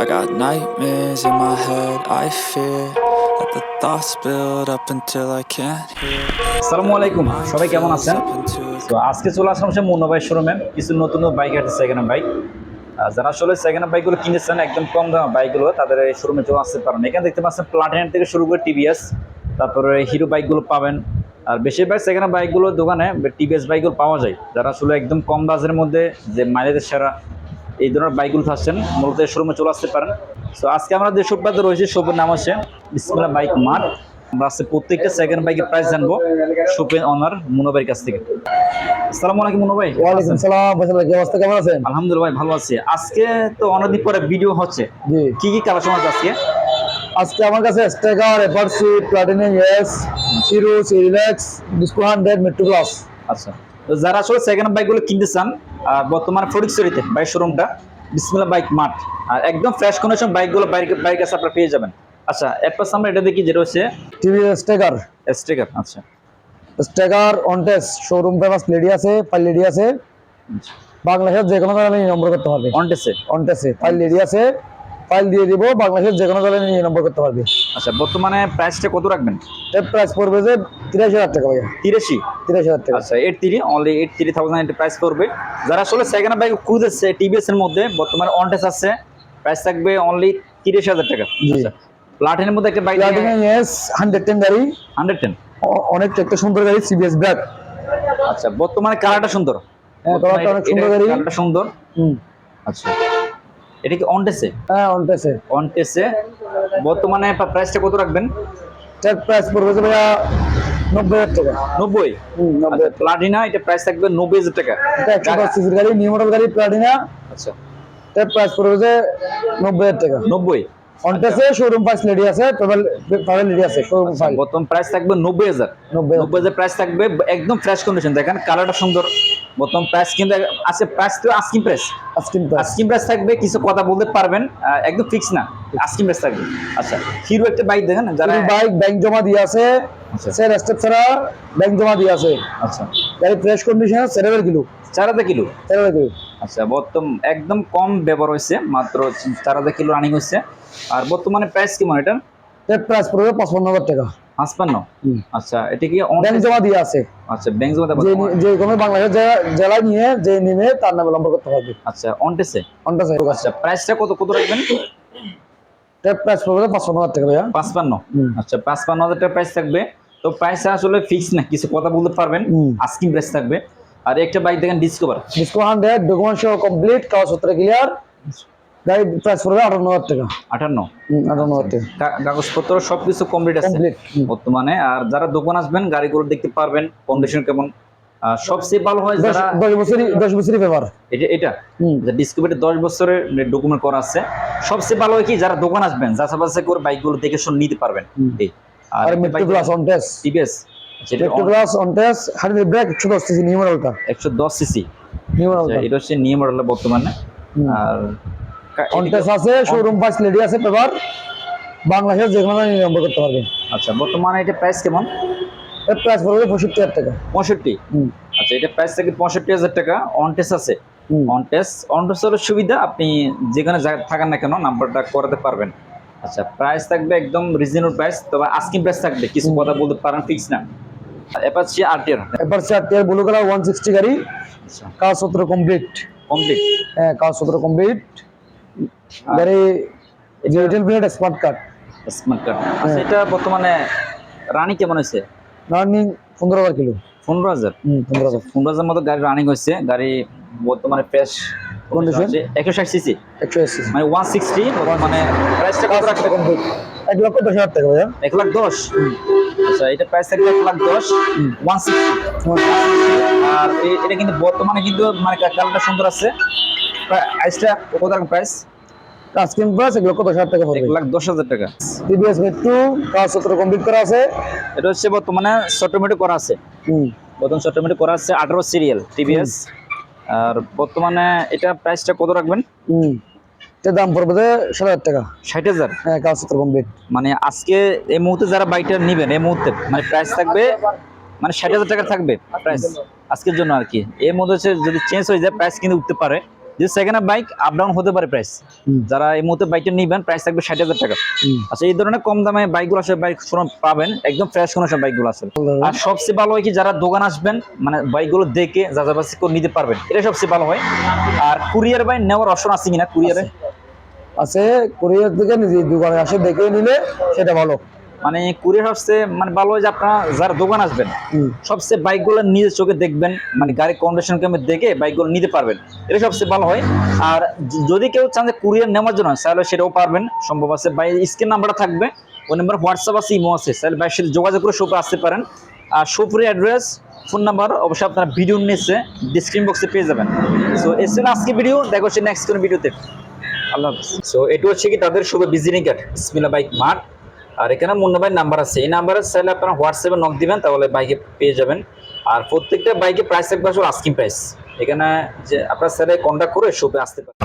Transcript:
Nightmares in my head, I fear that the thoughts build up until I can't hear. আসসালামু আলাইকুম সবাই কেমন আছেন? তো আজকে চলে আসলাম সে মুন্না ভাই শোরুমে কিছু নতুন বাইক আছে সেকেন্ড বাইক যারা আসলে সেকেন্ড হ্যান্ড বাইকগুলো কিনেছেন একদম কম দামে বাইকগুলো তাদের এই শোরুমে চলে আসতে পারেন। এখানে দেখতে পাচ্ছেন প্লাটিনাম থেকে শুরু করে টিভিএস তারপরে হিরো বাইকগুলো পাবেন। আর বেশিরভাগ সেকেন্ড হ্যান্ড বাইকগুলোর দোকানে টিভিএস বাইকগুলো পাওয়া যায়। যারা আসলে একদম কম বাজের মধ্যে যে মাইলেজের সেরা এই ধরনের বাইকগুলো থাকছেন মূলত শোরুমে চলে আসতে পারেন। তো আজকে আমরা যে শোপাতে রয়েছে শোপের নাম হচ্ছে বিসমিল্লা বাইক মার্ট। আমরা আজকে প্রত্যেকটা সেকেন্ড বাইকের প্রাইস জানব শোপের অনার মুনো ভাইয়ের কাছ থেকে। আসসালামু আলাইকুম মুনো ভাই। ওয়ালাইকুম সালাম ফয়সাল কি অবস্থা? কেমন আছেন? আলহামদুলিল্লাহ ভাই ভালো আছি। আজকে তো অনেকদিন পরে ভিডিও হচ্ছে। কি কি কালেকশন আছে আজকে? আজকে আমার কাছে স্টেগার এপারসি প্লাটিনাম ইয়েস হিরো সিরিলেক্স ডিসকো হান্ড্রেড মেট্রো প্লাস আচ্ছা। তো যারা আসলে সেকেন্ড বাইকগুলো কিনতে চান বর্তমানে ফটিকছড়িতে বাইক শোরুমটা বিসমিল্লা বাইক মাঠ। আর একদম ফ্রেশ কন্ডিশন বাইকগুলো বাইক বাইক আছে আপনারা পেয়ে যাবেন। আচ্ছা এর পাশে আমরা এটা দেখি যেটা হচ্ছে টিভি স্টেগার স্টিকার আচ্ছা। স্টেগার অনটেস শোরুম বাস লেডি আছে ফাইল লেডি আছে। বাংলাদেশের যে কোনো জায়গায় নম্বর করতে পারবে। অনটেসে অনটেসে ফাইল লেডি আছে। ফাইল দিয়ে দিব বাংলাদেশের যে কোনো জায়গায় নিয়ে নম্বর করতে পারবে। আচ্ছা বর্তমানে প্রাইসটা কত রাখবেন? এর প্রাইস পড়বে যে তিরাশি হাজার টাকা ভাইয়া। তিরাশি? তিরাশি হাজার টাকা। আচ্ছা eight three only eight three thousand এটা প্রাইস পড়বে। যারা আসলে সেকেন্ড বাইক খুঁজেছে টিভিএস এর মধ্যে বর্তমানে অনটেস আছে প্রাইস থাকবে অনলি তিরিশ হাজার টাকা। জি। আচ্ছা প্লাটিনের মধ্যে একটা bike Platinum yes hundred ten গাড়ি। হান্ড্রেড টেন অনেক একটা সুন্দর গাড়ি সিবিএস ব্র্যাক আচ্ছা বর্তমানে কালারটা সুন্দর? হ্যাঁ, colourটা অনেক সুন্দর গাড়ি। কালারটা সুন্দর? হুম। আচ্ছা। এটা কি অনটেসে হ্যাঁ অনটেসে অনটেসে বর্তমানে প্রাইসটা কত রাখবেন? এর প্রাইস পড়বে যে ভাইয়া নব্বই হাজার টাকা। নব্বই? নব্বই আচ্ছা প্লাটিনা এটা প্রাইস থাকবে নব্বই হাজার টাকা। এটা একশো দশ সিসির গাড়ি নিউ মডেল গাড়ি প্লাটিনা আচ্ছা। প্রাইস পড়বে যে নব্বই হাজার টাকা। নব্বই? অনটেসে শোরুম ফাইস লেডি আছে লেডি আছে শোরুম ফাইল বর্তমান প্রাইস থাকবে নব্বই হাজার। নব্বই হাজার। প্রাইস থাকবে একদম ফ্রেশ কন্ডিশন দেখেন কালারটা সুন্দর। বর্তমান প্রাইস কিন্তু আছে প্রাইস তো asking price asking price asking price থাকবে কিছু কথা বলতে পারবেন একদম ফিক্স না আস্কিং প্রাইস থাকবে। আচ্ছা হিরো একটা বাইক দেখেন যারা বাইক ব্যাংক জমা দিয়ে আছে। স্যার স্টেপ ছাড়া ব্যাংক জমা দিয়ে আছে। আচ্ছা। গাড়ি ফ্রেশ কন্ডিশন সেভেন কিলো। চার হাজার কিলো? Seven kilo. আচ্ছা বর্তমান একদম কম ব্যবহার হয়েছে মাত্র চার হাজার কিলো রানিং হচ্ছে আর বর্তমানে প্রাইস কেমন এটা প্রাইস পড়বে পঁচপন্ন হাজার টাকা। আচ্ছা এটা কি ব্যাংক জমা দিয়ে আছে। আচ্ছা ব্যাংক যে নি- যে কোনো বাংলাদেশের জেলা- জেলায় নিয়ে যে নিমে তার নামে করতে পারবে আচ্ছা অনটেসে? অনটেসে। আচ্ছা প্রাইসটা কত কত রাখবেন? এর প্রাইস পড়বে টাকা ভাইয়া। আচ্ছা টাকা প্রাইস থাকবে। তো প্রাইস আসলে ফিক্স না কিছু কথা বলতে পারবেন। আস্কিং প্রাইস থাকবে। আর একটা বাইক দেখেন ডিসকভার ডিসকো হান্ড্রেড ডকুমেন্ট সহ কমপ্লিট কাগজপত্র ক্লিয়ার গাড়ি প্রাইস পড়বে আটান্ন হাজার টাকা। আটান্ন? হুম, আটান্ন হাজার টাকা। কাগজপত্র সবকিছু কমপ্লিট আছে বর্তমানে। আর যারা দোকান আসবেন গাড়িগুলো দেখতে পারবেন কন্ডিশন কেমন। সবচেয়ে ভালো হয় দশ যারা দশ বছরই দশ বছরই পেপার এটা এটা? হুম। দশ বছরের ডকুমেন্ট করা আছে। সবচেয়ে ভালো হয় কি যারা দোকান আসবেন বাছাই করে বাইকগুলো দেখে শুনে নিতে পারবেন। আর আর Metro plus on test TVS Metro plus on test hundred brake একশো দশ সিসি নিউ মডেলটা একশো দশ সিসি নিউ মডেলটা এটা হচ্ছে মডেল বর্তমানে। আর কা- অন এদিকে- টেস্ট আছে শোরুম পাস লেডি আছে পেপার। বাংলাদেশের যে কোনো জায়গায় নম্বর করতে পারবে আচ্ছা বর্তমানে এটা প্রাইস কেমন? এর প্রাইস পড়বে পঁয়ষট্টি হাজার টাকা। পঁয়ষট্টি? আচ্ছা এটা প্রাইস থেকে পঁয়ষট্টি হাজার টাকা অন টেস্ট আছে। হুম। অন টেস্ট সুবিধা আপনি যেখানে থাকেন না কেন নাম্বারটা করাতে পারবেন। আচ্ছা প্রাইস থাকবে একদম রিজনেবল প্রাইস তবে আস্কিং প্রাইস থাকবে কিছু কথা বলতে পারেন ফিক্স না। অ্যাপাচি আরটিআর চার টিয়ার ব্লু কালার ওয়ান সিক্সটি গাড়ি আচ্ছা। কাগজপত্র কমপ্লিট কমপ্লিট হ্যাঁ কাগজপত্র কমপ্লিট গাড়ি যে retail smart card smart card আচ্ছা এটা বর্তমানে রানিং কেমন হয়েছে? রানিং পনেরো হাজার কিলো। পনেরো হাজার? হুম পনেরো হাজার। পনেরো হাজার মতো গাড়ি রানিং হয়েছে। গাড়ি বর্তমানে ফ্রেশ Condition? একশো ষাট সিসি একশো এসি মানে ওয়ান সিক্সটি মানে প্রাইসটা কত রাখতে এক লক্ষ দশ হাজার টাকা ভাইয়া। এক লাখ দশ? আচ্ছা এটা প্রাইস থাকবে এক লাখ দশ ওয়ান আর এটা কিন্তু বর্তমানে কিন্তু মানে কালারটা সুন্দর আছে। আইসটা কত রকম প্রাইস প্রাইস এক লক্ষ দশ হাজার টাকা লাখ দশ হাজার টাকা। টিভিএস মেট্রো কাগজপত্র কমপ্লিট করা আছে। এটা হচ্ছে বর্তমানে করা আছে। হুম। বর্তমান করা আছে আঠারো সিরিয়াল টিভিএস আর বর্তমানে এটা প্রাইসটা কত রাখবেন? হুম। দাম পড়বে সাত হাজার টাকা। ষাট হাজার? হ্যাঁ কাগজপত্র কমপ্লিট মানে আজকে এই মুহূর্তে যারা বাইকটা নেবেন এই মুহূর্তে মানে প্রাইস থাকবে মানে ষাট হাজার টাকা থাকবে প্রাইস আজকের জন্য আর কি। এর মধ্যে হচ্ছে যদি চেঞ্জ হয়ে যায় প্রাইস কিন্তু উঠতে পারে। যে second hand bike up down হতে পারে প্রাইস যারা এই মুহূর্তে বাইকটা নিবেন প্রাইস থাকবে ষাট হাজার টাকা। আচ্ছা এই ধরনের কম দামে বাইকগুলো আসলে বাইক পাবেন একদম ফ্রেশ কোনো সব বাইকগুলো আসলে। আর সবচেয়ে ভালো হয় কি যারা দোকান আসবেন মানে বাইকগুলো দেখে যাচাবাচি করে নিতে পারবেন। এটা সবচেয়ে ভালো হয়। আর কুরিয়ার বাইক নেওয়ার অপশন আছে কিনা কুরিয়ারে আছে। কুরিয়ার থেকে নিজে দোকানে আসে দেখে নিলে সেটা ভালো। মানে কুরিয়ার সবচেয়ে মানে ভালো হয় যে আপনারা যারা দোকান আসবেন। সবচেয়ে বাইকগুলো নিজের চোখে দেখবেন মানে গাড়ির কন্ডিশন কেমন দেখে বাইকগুলো নিতে পারবেন। এটা সবচেয়ে ভালো হয়। আর যদি কেউ চান যে কুরিয়ার নেওয়ার জন্য তাহলে সেটাও পারবেন। সম্ভব আছে বাই স্ক্রিন নাম্বারটা থাকবে ওই নাম্বার হোয়াটসঅ্যাপ আছে ইমো আছে তাহলে বাইরের সাথে যোগাযোগ করে শপে আসতে পারেন। আর শপের অ্যাড্রেস ফোন নাম্বার অবশ্যই আপনারা ভিডিও নিচে ডিসক্রিপশন বক্সে পেয়ে যাবেন। সো এ ছিল আজকে ভিডিও দেখো হচ্ছে নেক্সট কোনো ভিডিওতে আল্লাহ হাফিজ। সো এটা হচ্ছে কি তাদের শুভ ভিজিটিং কার্ড ইসমিলা বাইক মার্ট আর এখানে মুন্না ভাই নাম্বার আছে। এই নাম্বারে চাইলে আপনারা হোয়াটসঅ্যাপে নক দিবেন, তাহলে বাইকে পেয়ে যাবেন। আর প্রত্যেকটা বাইকে প্রাইস থাকবে আসলে আস্কিং প্রাইস এখানে যে আপনার স্যারে কন্ট্যাক্ট করে শোপে আসতে পারেন